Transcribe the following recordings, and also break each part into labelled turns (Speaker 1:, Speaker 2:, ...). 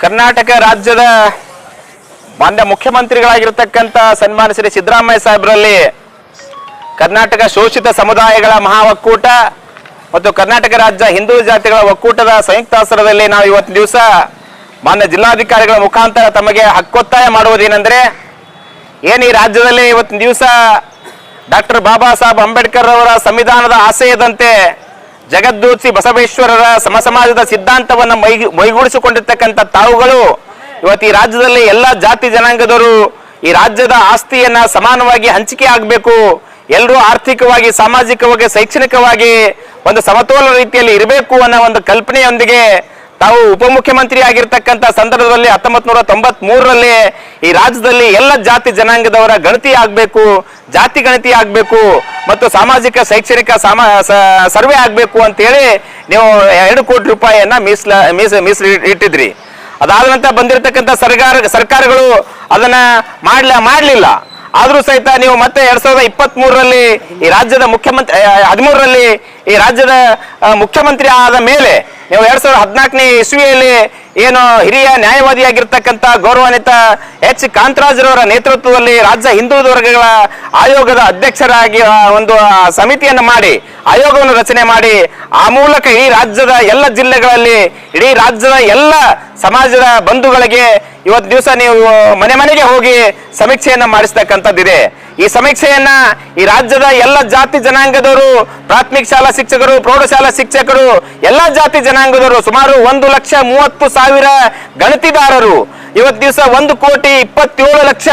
Speaker 1: ಕರ್ನಾಟಕ ರಾಜ್ಯದ ಮಾನ್ಯ ಮುಖ್ಯಮಂತ್ರಿಗಳಾಗಿರ್ತಕ್ಕಂಥ ಸನ್ಮಾನ ಶ್ರೀ ಸಿದ್ದರಾಮಯ್ಯ ಸಾಹೇಬರಲ್ಲಿ ಕರ್ನಾಟಕ ಶೋಷಿತ ಸಮುದಾಯಗಳ ಮಹಾ ಒಕ್ಕೂಟ ಮತ್ತು ಕರ್ನಾಟಕ ರಾಜ್ಯ ಹಿಂದೂ ಜಾತಿಗಳ ಒಕ್ಕೂಟದ ಸಂಯುಕ್ತಾಸ್ತ್ರದಲ್ಲಿ ನಾವು ಇವತ್ತು ದಿವಸ ಮಾನ್ಯ ಜಿಲ್ಲಾಧಿಕಾರಿಗಳ ಮುಖಾಂತರ ತಮಗೆ ಹಕ್ಕೊತ್ತಾಯ ಮಾಡುವುದೇನೆಂದರೆ ಏನು ಈ ರಾಜ್ಯದಲ್ಲಿ ಇವತ್ತಿನ ದಿವಸ ಡಾಕ್ಟರ್ ಬಾಬಾ ಸಾಹೇಬ್ ಅಂಬೇಡ್ಕರ್ ಅವರ ಸಂವಿಧಾನದ ಆಶಯದಂತೆ ಜಗದ್ದೂತಿ ಬಸವೇಶ್ವರರ ಸಮಸಮಾಜದ ಸಿದ್ಧಾಂತವನ್ನು ಮೈ ಮೈಗೂಡಿಸಿಕೊಂಡಿರ್ತಕ್ಕಂಥ ತಾವುಗಳು, ಇವತ್ತು ಈ ರಾಜ್ಯದಲ್ಲಿ ಎಲ್ಲ ಜಾತಿ ಜನಾಂಗದವರು ಈ ರಾಜ್ಯದ ಆಸ್ತಿಯನ್ನ ಸಮಾನವಾಗಿ ಹಂಚಿಕೆ ಆಗಬೇಕು ಎಲ್ಲರೂ ಆರ್ಥಿಕವಾಗಿ, ಸಾಮಾಜಿಕವಾಗಿ, ಶೈಕ್ಷಣಿಕವಾಗಿ ಒಂದು ಸಮತೋಲನ ರೀತಿಯಲ್ಲಿ ಇರಬೇಕು ಅನ್ನೋ ಒಂದು ಕಲ್ಪನೆಯೊಂದಿಗೆ ತಾವು ಉಪಮುಖ್ಯಮಂತ್ರಿ ಆಗಿರ್ತಕ್ಕಂಥ ಸಂದರ್ಭದಲ್ಲಿ ಹತ್ತೊಂಬತ್ ನೂರ ತೊಂಬತ್ ಮೂರರಲ್ಲಿ ಈ ರಾಜ್ಯದಲ್ಲಿ ಎಲ್ಲ ಜಾತಿ ಜನಾಂಗದವರ ಗಣತಿ ಆಗಬೇಕು, ಜಾತಿ ಗಣತಿ ಆಗಬೇಕು. ಮತ್ತು ಸಾಮಾಜಿಕ, ಶೈಕ್ಷಣಿಕ ಸಾಮಾ ಸರ್ವೆ ಆಗಬೇಕು ಅಂತೇಳಿ ನೀವು ಎರಡು ಕೋಟಿ ರೂಪಾಯಿಯನ್ನು ಮೀಸಲ, ಮೀಸ ಮೀಸಲು ಇಟ್ಟಿದ್ರಿ ಅದಾದ ನಂತರ ಬಂದಿರತಕ್ಕಂಥ ಸರ್ಕಾರ ಸರ್ಕಾರಗಳು ಅದನ್ನ ಮಾಡ್ಲ, ಮಾಡ್ಲಿಲ್ಲ. ಆದರೂ ಸಹಿತ ನೀವು ಮತ್ತೆ ಎರಡ್ ಸಾವಿರದ ಇಪ್ಪತ್ತ್ ಮೂರರಲ್ಲಿ ಈ ರಾಜ್ಯದ ಮುಖ್ಯಮಂತ್ರಿ ಹದಿಮೂರರಲ್ಲಿ ಈ ರಾಜ್ಯದ ಮುಖ್ಯಮಂತ್ರಿ ಆದ ಮೇಲೆ ನೀವು ಎರಡ್ ಸಾವಿರದ ಹದಿನಾಲ್ಕನೇ ಇಸ್ವಿಯಲ್ಲಿ ಏನು ಹಿರಿಯ ನ್ಯಾಯವಾದಿಯಾಗಿರ್ತಕ್ಕಂಥ ಗೌರವಾನ್ವಿತ ಎಚ್. ಕಾಂತರಾಜ್ರವರ ನೇತೃತ್ವದಲ್ಲಿ ರಾಜ್ಯ ಹಿಂದೂ ವರ್ಗಗಳ ಆಯೋಗದ ಅಧ್ಯಕ್ಷರಾಗಿ ಒಂದು ಸಮಿತಿಯನ್ನು ಮಾಡಿ, ಆಯೋಗವನ್ನು ರಚನೆ ಮಾಡಿ, ಆ ಮೂಲಕ ಈ ರಾಜ್ಯದ ಎಲ್ಲ ಜಿಲ್ಲೆಗಳಲ್ಲಿ, ಇಡೀ ರಾಜ್ಯದ ಎಲ್ಲ ಸಮಾಜದ ಬಂಧುಗಳಿಗೆ ಇವತ್ತು ದಿವಸ ನೀವು ಮನೆ ಮನೆಗೆ ಹೋಗಿ ಸಮೀಕ್ಷೆಯನ್ನು ಮಾಡಿಸ್ತಕ್ಕಂಥದ್ದಿದೆ. ಈ ಸಮೀಕ್ಷೆಯನ್ನ ಈ ರಾಜ್ಯದ ಎಲ್ಲ ಜಾತಿ ಜನಾಂಗದವರು, ಪ್ರಾಥಮಿಕ ಶಾಲಾ ಶಿಕ್ಷಕರು, ಪ್ರೌಢಶಾಲಾ ಶಿಕ್ಷಕರು, ಎಲ್ಲ ಜಾತಿ ಜನಾಂಗದವರು ಸುಮಾರು ಒಂದು ಲಕ್ಷ ಮೂವತ್ತು ಸಾವಿರ ಗಣತಿದಾರರು ಇವತ್ತು ದಿವಸ ಒಂದು ಕೋಟಿ ಇಪ್ಪತ್ತೇಳು ಲಕ್ಷ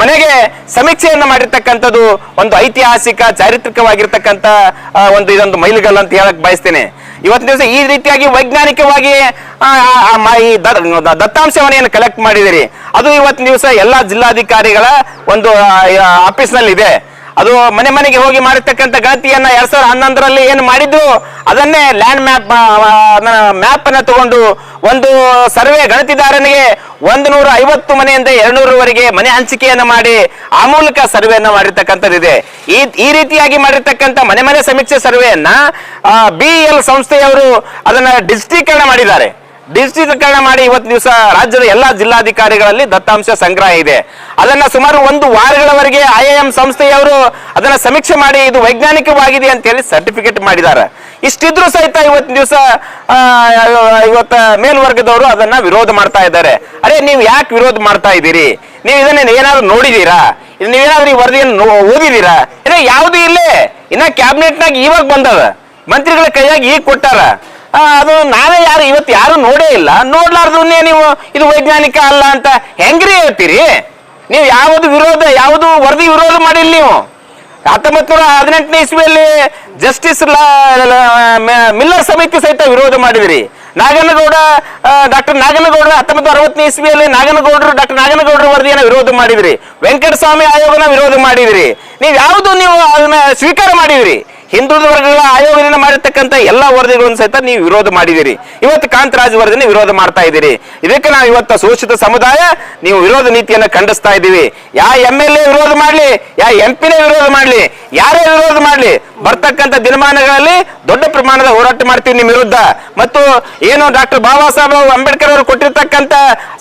Speaker 1: ಮನೆಗೆ ಸಮೀಕ್ಷೆಯನ್ನ ಮಾಡಿರ್ತಕ್ಕಂಥದ್ದು ಒಂದು ಐತಿಹಾಸಿಕ, ಚಾರಿತ್ರಿಕವಾಗಿರ್ತಕ್ಕಂಥ ಒಂದು ಇದೊಂದು ಮೈಲುಗಲ್ಲು ಅಂತ ಹೇಳಕ್ ಬಯಸ್ತೇನೆ. ಇವತ್ತಿನ ದಿವಸ ಈ ರೀತಿಯಾಗಿ ವೈಜ್ಞಾನಿಕವಾಗಿ ಈ ಏನು ಕಲೆಕ್ಟ್ ಮಾಡಿದಿರಿ ಅದು ಇವತ್ತಿನ ದಿವಸ ಎಲ್ಲಾ ಜಿಲ್ಲಾಧಿಕಾರಿಗಳ ಒಂದು ಆಫೀಸ್ನಲ್ಲಿ ಇದೆ ಅದು ಮನೆ ಮನೆಗೆ ಹೋಗಿ ಮಾಡಿರ್ತಕ್ಕಂಥ ಗಣತಿಯನ್ನ ಎರಡ್ ಸಾವಿರದ ಹನ್ನೊಂದರಲ್ಲಿ ಏನು ಮಾಡಿದ್ರು ಅದನ್ನೇ ಲ್ಯಾಂಡ್ ಮ್ಯಾಪ್ ಮ್ಯಾಪ್ ಅನ್ನ ತಗೊಂಡು ಒಂದು ಸರ್ವೆ ಗಣತಿದಾರನಿಗೆ ಒಂದು ನೂರ ಐವತ್ತು ಮನೆಯಿಂದ ಎರಡ್ನೂರವರೆಗೆ ಮನೆ ಹಂಚಿಕೆಯನ್ನ ಮಾಡಿ ಆ ಮೂಲಕ ಸರ್ವೆಯನ್ನು ಮಾಡಿರ್ತಕ್ಕಂಥದ್ದಿದೆ ಈ ಈ ರೀತಿಯಾಗಿ ಮಾಡಿರ್ತಕ್ಕಂಥ ಮನೆ ಮನೆ ಸಮೀಕ್ಷೆ ಸರ್ವೆಯನ್ನ ಬಿ ಎಲ್ ಸಂಸ್ಥೆಯವರು ಅದನ್ನ ಡಿಜಿಟೀಕರಣ ಮಾಡಿದ್ದಾರೆ. ಡಿಜಿಟೀಕರಣ ಮಾಡಿ ಇವತ್ತು ದಿವಸ ರಾಜ್ಯದ ಎಲ್ಲಾ ಜಿಲ್ಲಾಧಿಕಾರಿಗಳಲ್ಲಿ ದತ್ತಾಂಶ ಸಂಗ್ರಹ ಇದೆ. ಅದನ್ನ ಸುಮಾರು ಒಂದು ವಾರಗಳವರೆಗೆ ಐ ಎಂ ಸಂಸ್ಥೆಯವರು ಅದನ್ನ ಸಮೀಕ್ಷೆ ಮಾಡಿ ಇದು ವೈಜ್ಞಾನಿಕವಾಗಿದೆ ಅಂತ ಹೇಳಿ ಸರ್ಟಿಫಿಕೇಟ್ ಮಾಡಿದ್ದಾರೆ. ಇಷ್ಟಿದ್ರು ಸಹಿತ ಇವತ್ತು ದಿವಸ ಇವತ್ತ ಮೇಲ್ವರ್ಗದವರು ಅದನ್ನ ವಿರೋಧ ಮಾಡ್ತಾ ಇದ್ದಾರೆ. ಅರೆ, ನೀವು ಯಾಕೆ ವಿರೋಧ ಮಾಡ್ತಾ ಇದ್ದೀರಿ? ನೀವು ಇದನ್ನ ಏನಾದ್ರು ನೋಡಿದೀರಾ? ನೀವೇನಾದ್ರೂ ಈ ವರದಿಯನ್ನು ಓದಿದೀರಾ? ಇನ್ನ ಯಾವ್ದು ಇಲ್ಲೇ? ಇನ್ನ ಕ್ಯಾಬಿನೆಟ್ನಾಗ ಇವಾಗ ಬಂದದ. ಮಂತ್ರಿಗಳ ಕೈಯಾಗಿ ಈಗ ಕೊಟ್ಟಾರ. ಅದು ನಾವೇ ಯಾರು, ಇವತ್ತು ಯಾರು ನೋಡೇ ಇಲ್ಲ. ನೋಡ್ಲಾರ್ದನ್ನೇ ನೀವು, ಇದು ವೈಜ್ಞಾನಿಕ ಅಲ್ಲ ಅಂತ. ಹೆಂಗ್ರಿ ಹೇಳ್ತೀರಿ? ನೀವು ಯಾವುದು ವಿರೋಧ, ಯಾವುದು ವರದಿ ವಿರೋಧ ಮಾಡಿಲ್ಲ ನೀವು. ಹತ್ತೊಂಬತ್ ನೂರ ಹದಿನೆಂಟನೇ ಇಸ್ವಿಯಲ್ಲಿ ಜಸ್ಟಿಸ್ ಮಿಲ್ಲರ್ ಸಮಿತಿ ಸಹಿತ ವಿರೋಧ ಮಾಡಿದ್ರಿ. ನಾಗನಗೌಡ ಡಾಕ್ಟರ್ ನಾಗನಗೌಡ ಹತ್ತೊಂಬತ್ತು ಅರವತ್ತನೇ ಇಸ್ವಿಯಲ್ಲಿ ನಾಗನಗೌಡರು ಡಾಕ್ಟರ್ ನಾಗನಗೌಡರ ವರದಿಯನ್ನು ವಿರೋಧ ಮಾಡಿದ್ರಿ. ವೆಂಕಟಸ್ವಾಮಿ ಆಯೋಗನ ವಿರೋಧ ಮಾಡಿದ್ರಿ. ನೀವು ಯಾವುದು ನೀವು ಅದನ್ನ ಸ್ವೀಕಾರ ಮಾಡಿದಿರಿ? ಹಿಂದುಳಿದ ವರ್ಗಗಳ ಆಯೋಗದಿಂದ ಮಾಡಿರ್ತಕ್ಕಂಥ ಎಲ್ಲಾ ವರದಿಗಳನ್ನು ಸಹಿತ ನೀವು ವಿರೋಧ ಮಾಡಿದಿರಿ. ಇವತ್ತು ಕಾಂತರಾಜ್ ವರದಿನ ವಿರೋಧ ಮಾಡ್ತಾ ಇದ್ದೀರಿ. ಇದಕ್ಕೆ ನಾವು ಇವತ್ತು ಶೋಷಿತ ಸಮುದಾಯ, ನೀವು ವಿರೋಧ ನೀತಿಯನ್ನು ಖಂಡಿಸ್ತಾ ಇದ್ದೀವಿ. ಯಾ ಎಂ ಎಲ್ ಎ ವಿರೋಧ ಮಾಡ್ಲಿ, ಯಾ ಎಂ ಪಿನೇ ವಿರೋಧ ಮಾಡ್ಲಿ, ಯಾರೇ ವಿರೋಧ ಮಾಡ್ಲಿ, ಬರ್ತಕ್ಕಂಥ ದಿನಮಾನಗಳಲ್ಲಿ ದೊಡ್ಡ ಪ್ರಮಾಣದ ಹೋರಾಟ ಮಾಡ್ತೀವಿ ನಿಮ್ಮ ವಿರುದ್ಧ. ಮತ್ತು ಏನು ಡಾಕ್ಟರ್ ಬಾಬಾ ಸಾಹೇಬ್ ಅಂಬೇಡ್ಕರ್ ಅವರು ಕೊಟ್ಟಿರ್ತಕ್ಕಂಥ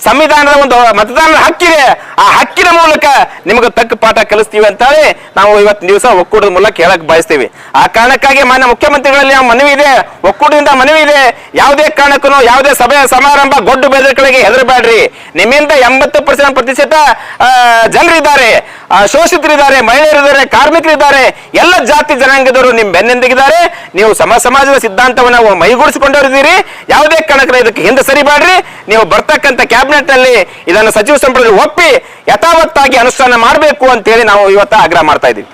Speaker 1: ಸಂವಿಧಾನದ ಒಂದು ಮತದಾನದ ಹಕ್ಕಿದೆ. ಆ ಹಕ್ಕಿನ ಮೂಲಕ ನಿಮಗೆ ತಕ್ಕ ಪಾಠ ಕಲಿಸ್ತೀವಿ ಅಂತ ಹೇಳಿ ನಾವು ಇವತ್ತು ದಿವಸ ಒಕ್ಕೂಟದ ಮೂಲಕ ಹೇಳಕ್ ಬಯಸ್ತೀವಿ. ಆ ಕಾರಣಕ್ಕಾಗಿ ಮಾನ್ಯ ಮುಖ್ಯಮಂತ್ರಿಗಳಲ್ಲಿ ನಾವು ಮನವಿ ಇದೆ? ಒಕ್ಕೂಟದಿಂದ ಮನವಿ ಇದೆ. ಯಾವುದೇ ಕಾರಣಕ್ಕೂ ಯಾವುದೇ ಸಭೆ ಸಮಾರಂಭ ಗೊಡ್ಡು ಬೆದರಿಕೆಗಳಿಗೆ ಹೆದರಬೇಡ್ರಿ. ನಿಮ್ಮಿಂದ ಎಂಬತ್ತು ಪರ್ಸೆಂಟ್ ಪ್ರತಿಶತ ಜನರಿದ್ದಾರೆ. ಶೋಷಿತರಿದ್ದಾರೆ, ಮಹಿಳೆಯರಿದ್ದಾರೆ, ಕಾರ್ಮಿಕರಿದ್ದಾರೆ. ಎಲ್ಲ ಜಾತಿ ಜನಾಂಗದವರು ನಿಮ್ ಬೆನ್ನೆಂದಿಗಿದ್ದಾರೆ. ನೀವು ಸಮ ಸಮಾಜದ ಸಿದ್ಧಾಂತವನ್ನು ಮೈಗೂಡಿಸಿಕೊಂಡಿದ್ದೀರಿ ಯಾವುದೇ ಕಾರಣಕ್ಕೆ ಇದಕ್ಕೆ ಹಿಂದೆ ಸರಿಬೇಡ್ರಿ. ನೀವು ಬರ್ತಕ್ಕಂಥ ಕ್ಯಾಬಿನೆಟ್ನಲ್ಲಿ ಇದನ್ನು ಸಚಿವ ಸಂಪುಟದಲ್ಲಿ ಒಪ್ಪಿ ಯಥಾವತ್ತಾಗಿ ಅನುಷ್ಠಾನ ಮಾಡಬೇಕು ಅಂತೇಳಿ ನಾವು ಇವತ್ತು ಆಗ್ರಹ ಮಾಡ್ತಾ ಇದ್ದೀವಿ.